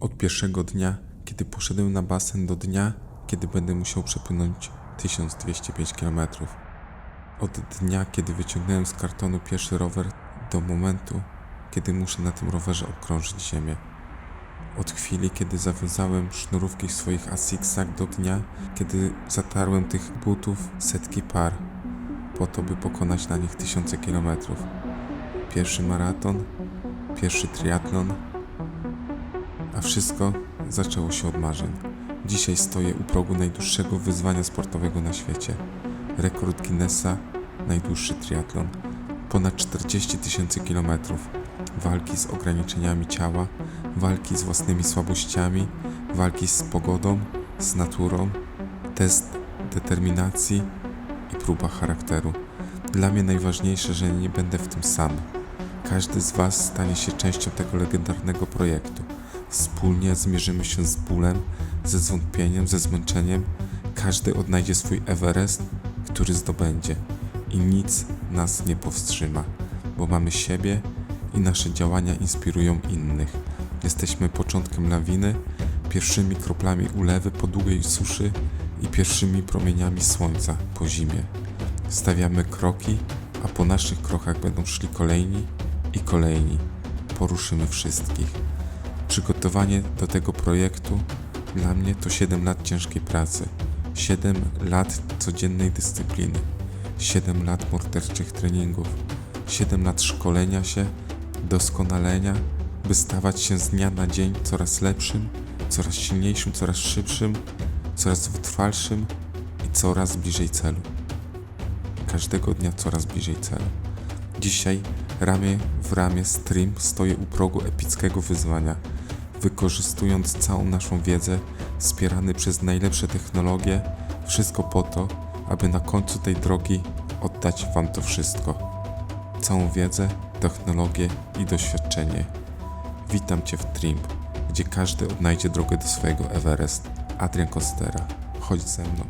Od pierwszego dnia, kiedy poszedłem na basen, do dnia, kiedy będę musiał przepłynąć 1205 km. Od dnia, kiedy wyciągnąłem z kartonu pierwszy rower, do momentu, kiedy muszę na tym rowerze okrążyć ziemię. Od chwili, kiedy zawiązałem sznurówki swoich Asicsach do dnia, kiedy zatarłem tych butów setki par, po to, by pokonać na nich tysiące kilometrów. Pierwszy maraton, pierwszy triatlon, a wszystko zaczęło się od marzeń. Dzisiaj stoję u progu najdłuższego wyzwania sportowego na świecie. Rekord Guinnessa, najdłuższy triatlon. Ponad 40 tysięcy kilometrów. Walki z ograniczeniami ciała, walki z własnymi słabościami, walki z pogodą, z naturą, test determinacji próba charakteru. Dla mnie najważniejsze, że nie będę w tym sam. Każdy z Was stanie się częścią tego legendarnego projektu. Wspólnie zmierzymy się z bólem, ze zwątpieniem, ze zmęczeniem. Każdy odnajdzie swój Everest, który zdobędzie. I nic nas nie powstrzyma, bo mamy siebie i nasze działania inspirują innych. Jesteśmy początkiem lawiny, pierwszymi kroplami ulewy po długiej suszy i pierwszymi promieniami słońca po zimie. Stawiamy kroki, a po naszych krokach będą szli kolejni i kolejni. Poruszymy wszystkich. Przygotowanie do tego projektu dla mnie to 7 lat ciężkiej pracy, 7 lat codziennej dyscypliny, 7 lat morderczych treningów, 7 lat szkolenia się, doskonalenia, by stawać się z dnia na dzień coraz lepszym, coraz silniejszym, coraz szybszym, coraz wytrwalszym i coraz bliżej celu. Każdego dnia coraz bliżej celu. Dzisiaj ramię w ramię z Trim stoję u progu epickiego wyzwania, wykorzystując całą naszą wiedzę, wspierany przez najlepsze technologie, wszystko po to, aby na końcu tej drogi oddać Wam to wszystko. Całą wiedzę, technologię i doświadczenie. Witam Cię w Trim, gdzie każdy odnajdzie drogę do swojego Everest. Adrian Costera, chodź ze mną.